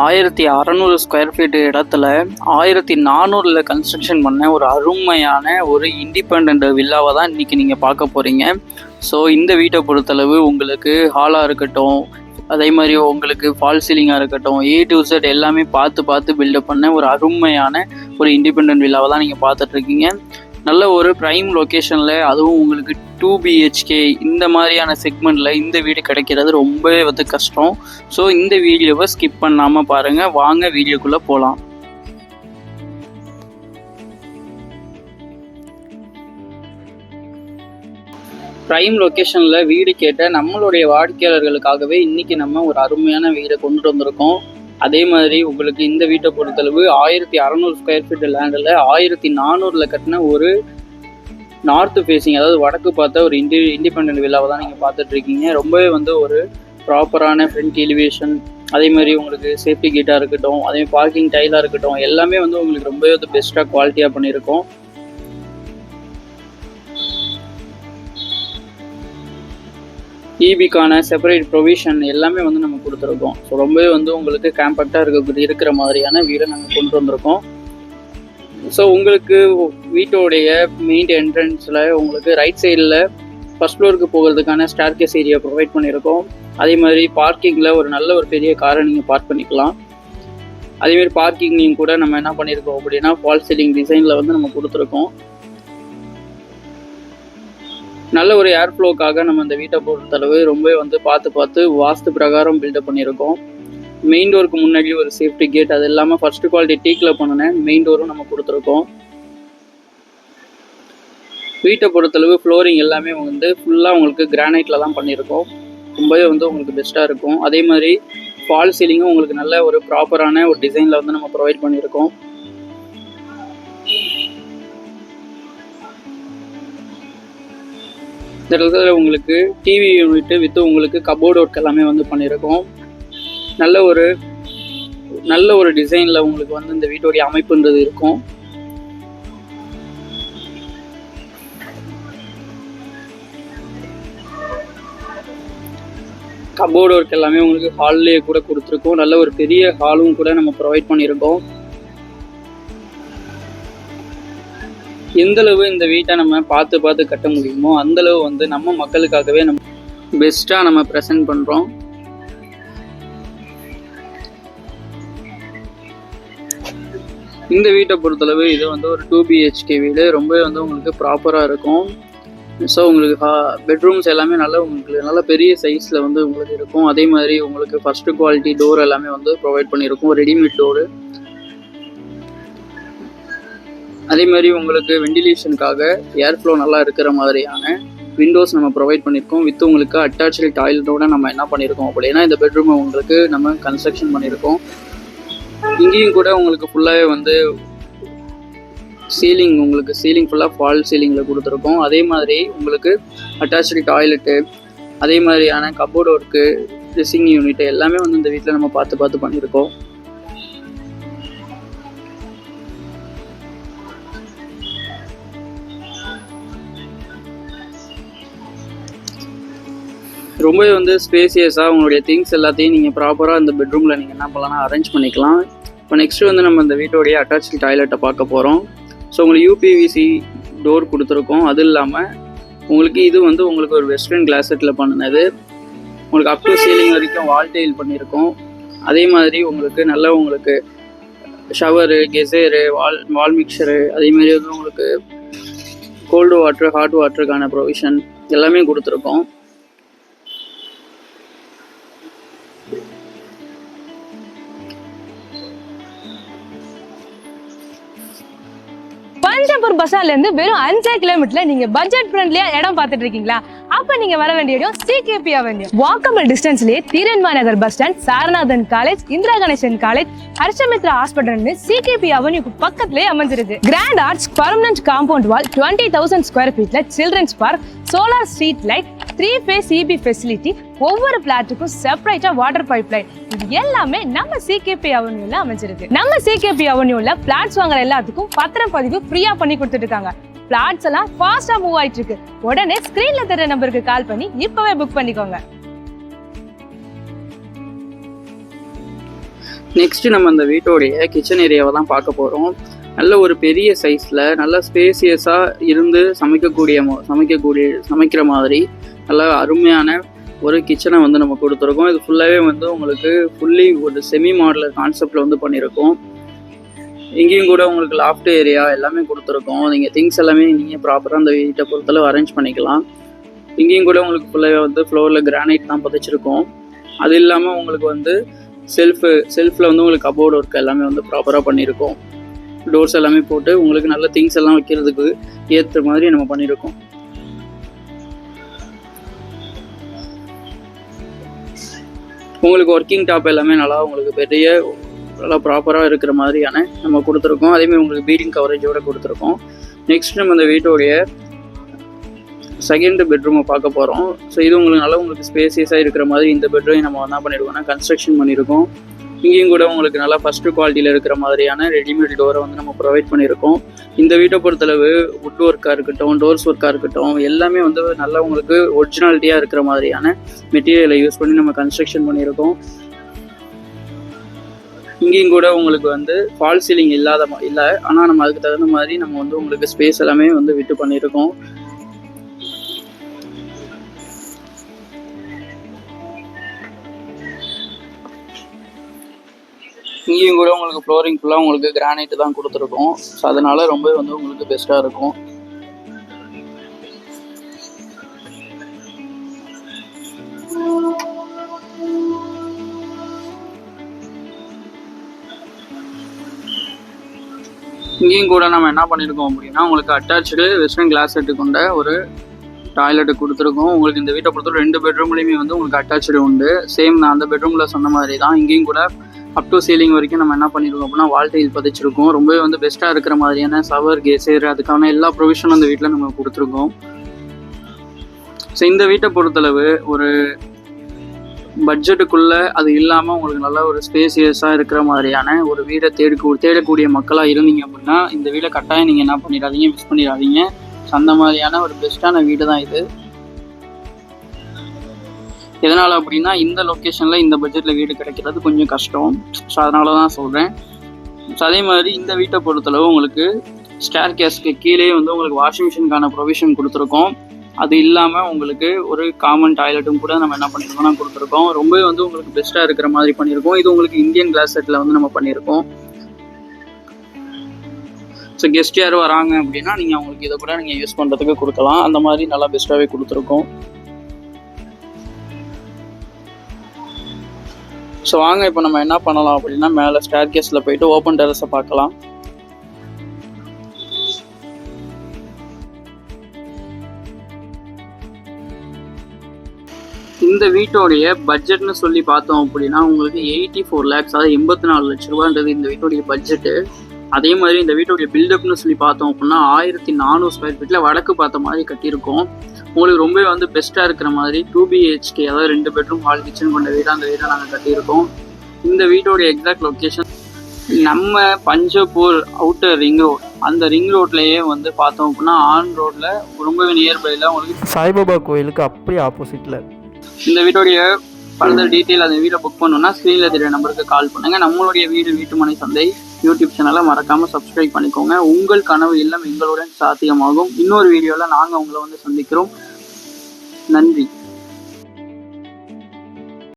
ஆயிரத்தி அறநூறு square feet இடத்துல ஆயிரத்தி நானூறில் கன்ஸ்ட்ரக்ஷன் பண்ண ஒரு அருமையான ஒரு இண்டிபெண்ட் வில்லாவை தான் இன்றைக்கி நீங்கள் பார்க்க போகிறீங்க ஸோ இந்த வீட்டை பொறுத்தளவு உங்களுக்கு ஹாலாக இருக்கட்டும் அதே மாதிரி உங்களுக்கு ஃபால் சீலிங்காக இருக்கட்டும் ஏ டு செட் எல்லாமே பார்த்து பார்த்து பில்டப் பண்ண ஒரு அருமையான ஒரு இண்டிபெண்ட் வில்லாவை தான் நீங்கள் பார்த்துட்ருக்கீங்க நல்ல ஒரு ப்ரைம் லொக்கேஷனில் அதுவும் உங்களுக்கு டூ பிஹெச்கே இந்த மாதிரியான செக்மெண்ட்டில் இந்த வீடு கிடைக்கிறது ரொம்பவே வந்து கஷ்டம். ஸோ இந்த வீடியோவை ஸ்கிப் பண்ணாமல் பாருங்கள் வாங்க வீடியோக்குள்ளே போகலாம் ப்ரைம் லொக்கேஷனில் வீடு கேட்ட நம்மளுடைய வாடிக்கையாளர்களுக்காகவே இன்றைக்கி நம்ம ஒரு அருமையான வீடை கொண்டுட்டு வந்திருக்கோம். அதே மாதிரி உங்களுக்கு இந்த வீட்டை பொறுத்தளவு ஆயிரத்தி அறநூறு ஸ்கொயர் ஃபீட் லேண்டில் ஆயிரத்தி நானூறில் கட்டின ஒரு நார்த்து ஃபேஸிங் அதாவது வடக்கு பார்த்த ஒரு இண்டி இண்டிபெண்ட் வில்லாவை தான் நீங்கள் பார்த்துட்ருக்கீங்க ரொம்பவே வந்து ஒரு ப்ராப்பரான ஃப்ரண்ட் எலிவேஷன் அதே மாதிரி உங்களுக்கு சேஃப்டி கேட்டாக இருக்கட்டும் அதே மாதிரி பார்க்கிங் டைலாக இருக்கட்டும் எல்லாமே வந்து உங்களுக்கு ரொம்பவே வந்து பெஸ்ட்டாக குவாலிட்டியாக பண்ணியிருக்கோம். இபிக்கான செப்பரேட் ப்ரொவிஷன் எல்லாமே வந்து நம்ம கொடுத்துருக்கோம். ஸோ ரொம்பவே வந்து உங்களுக்கு கேம்பக்டாக இருக்க இருக்கிற மாதிரியான வீடை நாங்கள் கொண்டு வந்திருக்கோம். ஸோ உங்களுக்கு வீட்டோடைய மெயின் என்ட்ரன்ஸில் உங்களுக்கு ரைட் சைடில் ஃபஸ்ட் ஃப்ளோருக்கு போகிறதுக்கான ஸ்டார்கேஸ் ஏரியா ப்ரொவைட் பண்ணியிருக்கோம். அதே மாதிரி பார்க்கிங்கில் ஒரு நல்ல ஒரு பெரிய காரை நீங்கள் பார்க் பண்ணிக்கலாம். அதேமாதிரி பார்க்கிங்லையும் கூட நம்ம என்ன பண்ணியிருக்கோம் அப்படின்னா ஃபால் சீலிங் டிசைனில் வந்து நம்ம கொடுத்துருக்கோம். நல்ல ஒரு ஏர் ஃப்ளோக்காக நம்ம இந்த வீட்டை பொறுத்தளவு ரொம்ப வந்து பார்த்து பார்த்து வாஸ்து பிரகாரம் பில்டப் பண்ணியிருக்கோம். மெயின் டோருக்கு முன்னாடி ஒரு சேஃப்டி கேட் அது இல்லாமல் ஃபர்ஸ்ட் குவாலிட்டி டீக்கில் பண்ணினேன் மெயின் டோரும் நம்ம கொடுத்துருக்கோம். வீட்டை பொறுத்தளவு ஃப்ளோரிங் எல்லாமே வந்து ஃபுல்லாக உங்களுக்கு கிரானைட்டில் தான் பண்ணியிருக்கோம். ரொம்பவே வந்து உங்களுக்கு பெஸ்ட்டாக இருக்கும். அதே மாதிரி ஃபால் சீலிங்கும் உங்களுக்கு நல்ல ஒரு ப்ராப்பரான ஒரு டிசைனில் வந்து நம்ம ப்ரொவைட் பண்ணியிருக்கோம். இந்த இடத்துல உங்களுக்கு டிவி யூனிட்டு வித்து உங்களுக்கு கபோர்ட் ஒர்க் எல்லாமே வந்து பண்ணியிருக்கோம் நல்ல ஒரு நல்ல ஒரு டிசைனில் உங்களுக்கு வந்து இந்த வீட்டோடைய அமைப்புன்றது இருக்கும். கபோர்டு ஒர்க் எல்லாமே உங்களுக்கு ஹால்லேயே கூட கொடுத்துருக்கோம். நல்ல ஒரு பெரிய ஹாலும் கூட நம்ம ப்ரொவைட் பண்ணியிருக்கோம் எந்தளவு இந்த வீட்டை நம்ம பார்த்து பார்த்து கட்ட முடியுமோ அந்தளவு வந்து நம்ம மக்களுக்காகவே நம்ம பெஸ்ட்டாக நம்ம ப்ரெசென்ட் பண்ணுறோம் இந்த வீட்டை பொறுத்தளவு இது வந்து ஒரு டூ பிஹெச்கே வீடு. ரொம்பவே வந்து உங்களுக்கு ப்ராப்பராக இருக்கும். ஸோ உங்களுக்கு ஹா பெட்ரூம்ஸ் எல்லாமே நல்ல உங்களுக்கு நல்ல பெரிய சைஸில் வந்து உங்களுக்கு இருக்கும். அதே மாதிரி உங்களுக்கு ஃபஸ்ட்டு குவாலிட்டி டோர் எல்லாமே வந்து ப்ரொவைட் பண்ணியிருக்கும். ரெடிமேட் டோரு அதே மாதிரி உங்களுக்கு வெண்டிலேஷனுக்காக ஏர் ஃப்ளோ நல்லா இருக்கிற மாதிரியான விண்டோஸ் நம்ம ப்ரொவைட் பண்ணியிருக்கோம். வித் உங்களுக்கு அட்டாச்சு டாய்லெட்டோட நம்ம என்ன பண்ணியிருக்கோம் அப்படின்னா இந்த பெட்ரூமை உங்களுக்கு நம்ம கன்ஸ்ட்ரக்ஷன் பண்ணியிருக்கோம். இங்கேயும் கூட உங்களுக்கு ஃபுல்லாகவே வந்து சீலிங் உங்களுக்கு சீலிங் ஃபுல்லாக ஃபால் சீலிங்கில் கொடுத்துருக்கோம். அதே மாதிரி உங்களுக்கு அட்டாச்சு டாய்லெட்டு அதே மாதிரியான கபோர்டு ஒர்க்கு ட்ரெஸ்ஸிங் யூனிட் எல்லாமே வந்து இந்த வீட்டில் நம்ம பார்த்து பார்த்து பண்ணியிருக்கோம். ரொம்பவே வந்து ஸ்பேசியஸாக உங்களுடைய திங்ஸ் எல்லாத்தையும் நீங்கள் ப்ராப்பராக இந்த பெட்ரூமில் நீங்கள் என்ன பண்ணலாம்னா அரேஞ்ச் பண்ணிக்கலாம். இப்போ நெக்ஸ்ட்டு வந்து நம்ம இந்த வீட்டோடைய அட்டாச் டாய்லெட்டை பார்க்க போகிறோம் ஸோ உங்களுக்கு யூபிவிசி டோர் கொடுத்துருக்கோம். அது இல்லாமல் உங்களுக்கு இது வந்து உங்களுக்கு ஒரு வெஸ்டர்ன் கிளாசெட்டில் பண்ணினது. உங்களுக்கு அப் டு சீலிங் வரைக்கும் வால் டைல் பண்ணியிருக்கோம். அதே மாதிரி உங்களுக்கு நல்ல உங்களுக்கு ஷவரு கெசேரு வால் வால் மிக்சரு அதே மாதிரி வந்து உங்களுக்கு கோல்டு வாட்ரு ஹாட் வாட்டருக்கான ப்ரொவிஷன் எல்லாமே கொடுத்துருக்கோம். பஞ்சபூர் பஸ் இருந்து வெறும் அஞ்சே கிலோமீட்டர்ல நீங்க பட்ஜெட் ஃப்ரெண்ட்லியா இடம் பார்த்துட்டு இருக்கீங்களா? அப்ப நீங்க வர வேண்டிய இடம் சிகேபி அவென்யூ வாக்கமல் டிஸ்டன்ஸ்லயே தீரன்மா நகர் bus stand Saranathan college Indira Ganesan college Harshamitra hospital CKP அவென்யூக்கு பக்கத்துலயே அமைஞ்சிருக்கு. Grand arts permanent compound wall twenty thousand square ஃபீட்ல children's park solar street light three phase EB facility ஒவ்வொரு பிளாட்டுக்கும் செப்பரேட்டா வாட்டர் பைப் லைன் இது எல்லாமே நம்ம சிகேபி அவென்யூல அமைஞ்சிருக்கு. நம்ம சிகேபி அவென்யூல பிளாட்ஸ் வாங்குற எல்லாத்துக்கும் பத்திரம் பதிவு ஃப்ரீயா பண்ணி கொடுத்துட்டு இருக்காங்க. பிளாட்ஸ் எல்லாம் ஃபாஸ்டா மூவ் ஆயிட்டு இருக்கு உடனே ஸ்கிரீன்ல தெரிய நம்பருக்கு கால் பண்ணி இப்பவே புக் பண்ணிக்கோங்க. நெக்ஸ்ட் நம்ம அந்த வீட்டோடைய கிச்சன் ஏரியாவை தான் பார்க்க போகிறோம் நல்ல ஒரு பெரிய சைஸில் நல்ல ஸ்பேசியஸாக இருந்து சமைக்கக்கூடிய சமைக்கக்கூடிய சமைக்கிற மாதிரி நல்ல அருமையான ஒரு கிச்சனை வந்து நம்ம கொடுத்துருக்கோம். இது ஃபுல்லாகவே வந்து உங்களுக்கு ஃபுல்லி ஒரு செமி மாடலர் கான்செப்டில் வந்து பண்ணியிருக்கோம் இங்கேயும் கூட உங்களுக்கு லாஃப்ட் ஏரியா எல்லாமே கொடுத்துருக்கோம். நீங்கள் திங்ஸ் எல்லாமே நீங்கள் ப்ராப்பராக அந்த வீட்டை பொறுத்தளவு அரேஞ்ச் பண்ணிக்கலாம். இங்கேயும் கூட உங்களுக்கு ஃபுல்லாகவே வந்து ஃப்ளோரில் கிரானைட் தான் பதிச்சிருக்கோம். அது இல்லாமல் உங்களுக்கு வந்து செல்ஃபு செல்ஃபில் வந்து உங்களுக்கு கபோர்டு ஒர்க் எல்லாமே வந்து ப்ராப்பராக பண்ணியிருக்கோம் டோர்ஸ் எல்லாமே போட்டு உங்களுக்கு நல்ல திங்ஸ் எல்லாம் வைக்கிறதுக்கு ஏற்ற மாதிரி நம்ம பண்ணியிருக்கோம் உங்களுக்கு ஒர்க்கிங் டாப் எல்லாமே நல்லா உங்களுக்கு பெரிய நல்லா ப்ராப்பராக இருக்கிற மாதிரியான நம்ம கொடுத்துருக்கோம். அதேமாதிரி உங்களுக்கு பீடிங் கவரேஜோடு கொடுத்துருக்கோம். நெக்ஸ்ட் நம்ம இந்த வீட்டோடைய செகண்ட் பெட்ரூமை பார்க்க போகிறோம் ஸோ இது உங்களுக்கு நல்லா உங்களுக்கு ஸ்பேசியஸாக இருக்கிற மாதிரி இந்த பெட்ரூம் நம்ம என்ன பண்ணியிருக்கோம்னா கன்ஸ்ட்ரக்ஷன் பண்ணியிருக்கோம் இங்கேயும் கூட உங்களுக்கு நல்லா ஃபஸ்ட்டு குவாலிட்டியில் இருக்கிற மாதிரியான ரெடிமேட் டோரை வந்து நம்ம ப்ரொவைட் பண்ணியிருக்கோம் இந்த வீட்டை பொறுத்தளவு வுட் ஒர்க்காக இருக்கட்டும் டோர்ஸ் ஒர்க்காக இருக்கட்டும் எல்லாமே வந்து நல்லா உங்களுக்கு ஒரிஜினாலிட்டியாக இருக்கிற மாதிரியான மெட்டீரியலை யூஸ் பண்ணி நம்ம கன்ஸ்ட்ரக்ஷன் பண்ணியிருக்கோம் இங்கேயும் கூட உங்களுக்கு வந்து ஃபால் சீலிங் இல்லாத இல்லை. ஆனால் நம்ம அதுக்கு தகுந்த மாதிரி நம்ம வந்து உங்களுக்கு ஸ்பேஸ் எல்லாமே வந்து விட்டு பண்ணியிருக்கோம் இங்கேயும் கூட உங்களுக்கு ஃப்ளோரிங் ஃபுல்லாக உங்களுக்கு கிரானைட் தான் கொடுத்துருக்கோம். ஸோ அதனால ரொம்ப வந்து உங்களுக்கு பெஸ்ட்டாக இருக்கும். இங்கேயும் கூட நம்ம என்ன பண்ணியிருக்கோம் அப்படின்னா உங்களுக்கு அட்டாச்சு வெஸ்டர்ன் கிளாஸ் செட்டு கொண்ட ஒரு டாய்லெட் கொடுத்துருக்கோம். உங்களுக்கு இந்த வீட்டை பொறுத்தவரை ரெண்டு பெட்ரூம்லேயுமே வந்து உங்களுக்கு அட்டாச்சு உண்டு. சேம் நான் அந்த பெட்ரூமில் சொன்ன மாதிரி தான் இங்கேயும் கூட அப் டு சீலிங் வரைக்கும் நம்ம என்ன பண்ணியிருக்கோம் அப்படின்னா வால்டைல் பதிச்சிருக்கோம். ரொம்பவே வந்து பெஸ்ட்டாக இருக்கிற மாதிரியான சவர் கேசர் அதுக்கான எல்லா ப்ரொவிஷனும் அந்த வீட்டில் நம்ம கொடுத்துருக்கோம். ஸோ இந்த வீட்டை பொறுத்தளவு ஒரு பட்ஜெட்டுக்குள்ள அது இல்லாமல் உங்களுக்கு நல்ல ஒரு ஸ்பேசியஸாக இருக்கிற மாதிரியான ஒரு வீடை தேடு தேடக்கூடிய மக்களாக இருந்தீங்க அப்படின்னா இந்த வீடை கட்டாயம் நீங்கள் என்ன பண்ணிடாதீங்க மிஸ் பண்ணிடாதீங்க. ஸோ அந்த மாதிரியான ஒரு பெஸ்ட்டான வீடு தான் இது. எதனால் அப்படின்னா இந்த லொக்கேஷனில் இந்த பட்ஜெட்டில் வீடு கிடைக்கிறது கொஞ்சம் கஷ்டம். ஸோ அதனால தான் சொல்கிறேன் ஸோ அதே மாதிரி இந்த வீட்டை பொறுத்தளவு உங்களுக்கு ஸ்டேர் கேஸ்க்கு கீழே வந்து உங்களுக்கு வாஷிங் மிஷினுக்கான ப்ரொவிஷன் கொடுத்துருக்கோம். அது இல்லாமல் உங்களுக்கு ஒரு காமன் டாய்லெட்டும் கூட நம்ம என்ன பண்ணியிருக்கோம்னா கொடுத்துருக்கோம். ரொம்பவே வந்து உங்களுக்கு பெஸ்ட்டாக இருக்கிற மாதிரி பண்ணியிருக்கோம் இது உங்களுக்கு இந்தியன் கிளாஸ் செட்டில் வந்து நம்ம பண்ணியிருக்கோம் ஸோ கெஸ்ட் யார் வராங்க அப்படின்னா நீங்கள் அவங்களுக்கு இதை கூட நீங்கள் யூஸ் பண்ணுறதுக்கு கொடுக்கலாம். அந்த மாதிரி நல்லா பெஸ்ட்டாகவே கொடுத்துருக்கோம். ஸோ வாங்க இப்போ நம்ம என்ன பண்ணலாம் அப்படின்னா மேலே ஸ்டேர் கேஸில் போயிட்டு ஓப்பன் டெரஸை பார்க்கலாம். இந்த வீட்டோடைய பட்ஜெட்னு சொல்லி பார்த்தோம் அப்படின்னா உங்களுக்கு எயிட்டி ஃபோர் லேக்ஸ் அதாவது எண்பத்தி நாலு லட்ச ரூபான்றது இந்த வீட்டோடைய பட்ஜெட்டு அதே மாதிரி இந்த வீட்டோடைய பில்டப்னு சொல்லி பார்த்தோம் அப்படின்னா ஆயிரத்தி நானூறு ஸ்கொயர் ஃபீட்டில் வடக்கு பார்த்த மாதிரி கட்டியிருக்கோம். உங்களுக்கு ரொம்பவே வந்து பெஸ்ட்டாக இருக்கிற மாதிரி டூ பிஹெச்கே அதாவது ரெண்டு பெட்ரூம் ஹால் கிச்சன் கொண்ட வீடாக அந்த வீடாக நாங்கள் கட்டியிருக்கோம். இந்த வீட்டோடைய எக்ஸாக்ட் லொக்கேஷன் நம்ம பஞ்சப்பூர் அவுட்டர் ரிங் ரோட் அந்த ரிங் ரோட்லேயே வந்து பார்த்தோம் அப்படின்னா ஆன் ரோட்டில் ரொம்பவே நியர்பையில் உங்களுக்கு சாய்பாபா கோயிலுக்கு அப்படியே ஆப்போசிட்டில் இந்த வீட்டோடைய ஃபர்தர் டீட்டெயில் அந்த வீடை புக் பண்ணணும்னா ஸ்க்ரீனில் தெரிய நம்பருக்கு கால் பண்ணுங்கள் நம்மளுடைய வீடு வீட்டுமனை சந்தை யூடியூப் சேனலை மறக்காமல் சப்ஸ்கிரைப் பண்ணிக்கோங்க. உங்கள் கனவு இல்லம் எங்களுடன் சாத்தியமாகும். இன்னொரு வீடியோவில் நாங்கள் உங்களை வந்து சந்திக்கிறோம். நன்றி.